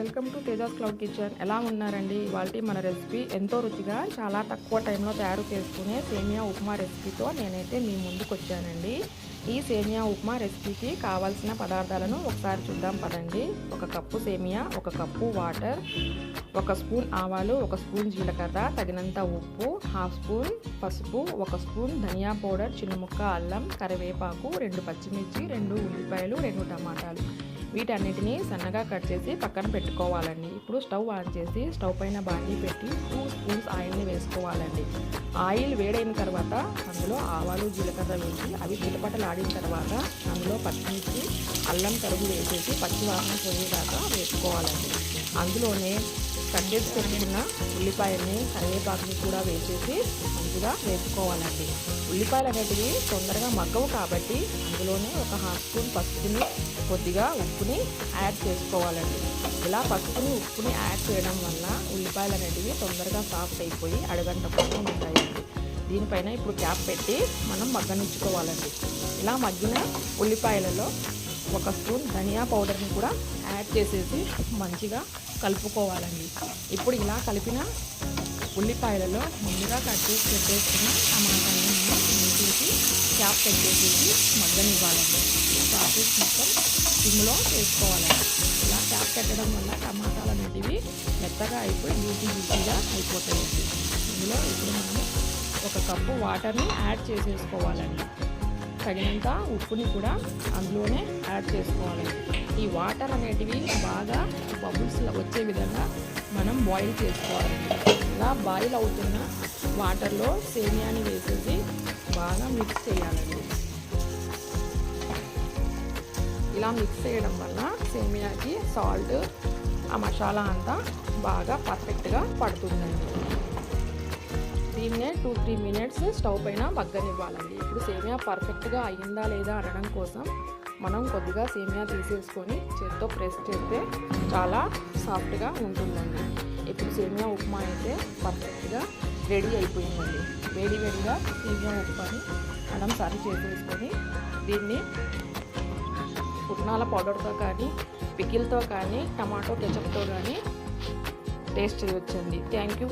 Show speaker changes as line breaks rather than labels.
Welcome to Tejas cloud kitchen. ఎలా ఉన్నారండి? ఇవాళ మన రెసిపీ ఎంతో రుచిగా చాలా తక్కువ టైంలో తయారు చేసుకునే సేమియా ఉప్మా రెసిపీతో నేనైతే మీ ముందుకు వచ్చానండి. ఈ సేమియా ఉప్మా రెసిపీకి కావాల్సిన పదార్థాలను ఒకసారి చూద్దాం పదండి. ఒక కప్పు సేమియా ఒక కప్పు వాటర్ ఒక స్పూన్ ఆవాలు ఒక స్పూన్ జీలకర్ర తగినంత ఉప్పు హాఫ్ స్పూన్ పసుపు ఒక స్పూన్ ధనియా పౌడర్ చిన్న ముక్క అల్లం కరివేపాకు రెండు పచ్చిమిర్చి రెండు ఉల్లిపాయలు రెండు టమాటాలు. వీటన్నిటిని సన్నగా కట్ చేసి పక్కన పెట్టుకోవాలండి. ఇప్పుడు స్టవ్ ఆన్ చేసి స్టవ్ పైన బాండీ పెట్టి టూ స్పూన్స్ ఆయిల్ని వేసుకోవాలండి. ఆయిల్ వేడైన తర్వాత అందులో ఆవాలు జీలకర్ర వేసి అవి చిటపటలాడిన తర్వాత అందులో పచ్చిమిర్చి అల్లం తరుగు వేసేసి పచ్చి వాసన పోయేదాకా వేసుకోవాలండి. అందులోనే కట్ చేసి పెట్టుకున్న ఉల్లిపాయల్ని కరివేపాకుని కూడా వేసేసి మంచిగా వేసుకోవాలండి ఉల్లిపాయలు అనేటివి తొందరగా మగ్గవు కాబట్టి అందులోనే ఒక హాఫ్ స్పూన్ పసుపుని కొద్దిగా ఉప్పుని యాడ్ చేసుకోవాలండి. ఇలా పసుపుని ఉప్పుని యాడ్ చేయడం వల్ల ఉల్లిపాయలు అనేటివి తొందరగా సాఫ్ట్ అయిపోయి అడగంటకుండా ఉంటాయండి. దీనిపైన ఇప్పుడు క్యాప్ పెట్టి మనం మగ్గనిచ్చుకోవాలండి. ఇలా మగ్గిన ఉల్లిపాయలలో ఒక స్పూన్ ధనియా పౌడర్ని కూడా యాడ్ చేసేసి మంచిగా కలుపుకోవాలండి. ఇప్పుడు ఇలా కలిపిన ఉల్లిపాయలలో ముందుగా కట్ చేసి పెట్టేసుకున్న టమాటాలను వేసేసి క్యాప్ పెట్టేసేసి మగ్గనివ్వాలండి. ప్రాసెస్ మొత్తం సిమ్లో చేసుకోవాలండి. ఇలా క్యాప్ పెట్టడం వల్ల టమాటాలు అనేటివి మెత్తగా అయిపోయి జ్యూసీ జ్యూసీగా అయిపోతాయండి. ఇందులో ఇప్పుడు మనము ఒక కప్పు వాటర్ని యాడ్ చేసేసుకోవాలండి. తగినంత ఉప్పుని కూడా అందులోనే యాడ్ చేసుకోవాలి. ఈ వాటర్ అనేటివి బాగా బబుల్స్ వచ్చే విధంగా మనం బాయిల్ చేసుకోవాలి. ఇలా బాయిల్ అవుతున్న వాటర్లో సేమియాని వేసేసి బాగా మిక్స్ చేయాలండి. ఇలా మిక్స్ చేయడం వల్ల సేమియాకి సాల్ట్ ఆ మసాలా అంతా బాగా పర్ఫెక్ట్గా పడుతుందండి. దీన్నే టూ త్రీ మినిట్స్ స్టవ్ పైన మగ్గనివ్వాలండి. ఇప్పుడు సేమియా పర్ఫెక్ట్గా అయిందా లేదా అనడం కోసం మనం కొద్దిగా సేమియా తీసేసుకొని చేత్తో ప్రెస్ చేస్తే చాలా సాఫ్ట్గా ఉంటుందండి. ఇప్పుడు సేమియా ఉప్మా అయితే పర్ఫెక్ట్గా రెడీ అయిపోయిందండి. వేడి వేడిగా సేమియా ఉప్మాని మనం సర్వ్ చేసేసుకొని దీన్ని పుట్నాల పౌడర్తో కానీ పికిల్తో కానీ టమాటో కెచప్తో కానీ టేస్ట్ చేయొచ్చండి. Thank you.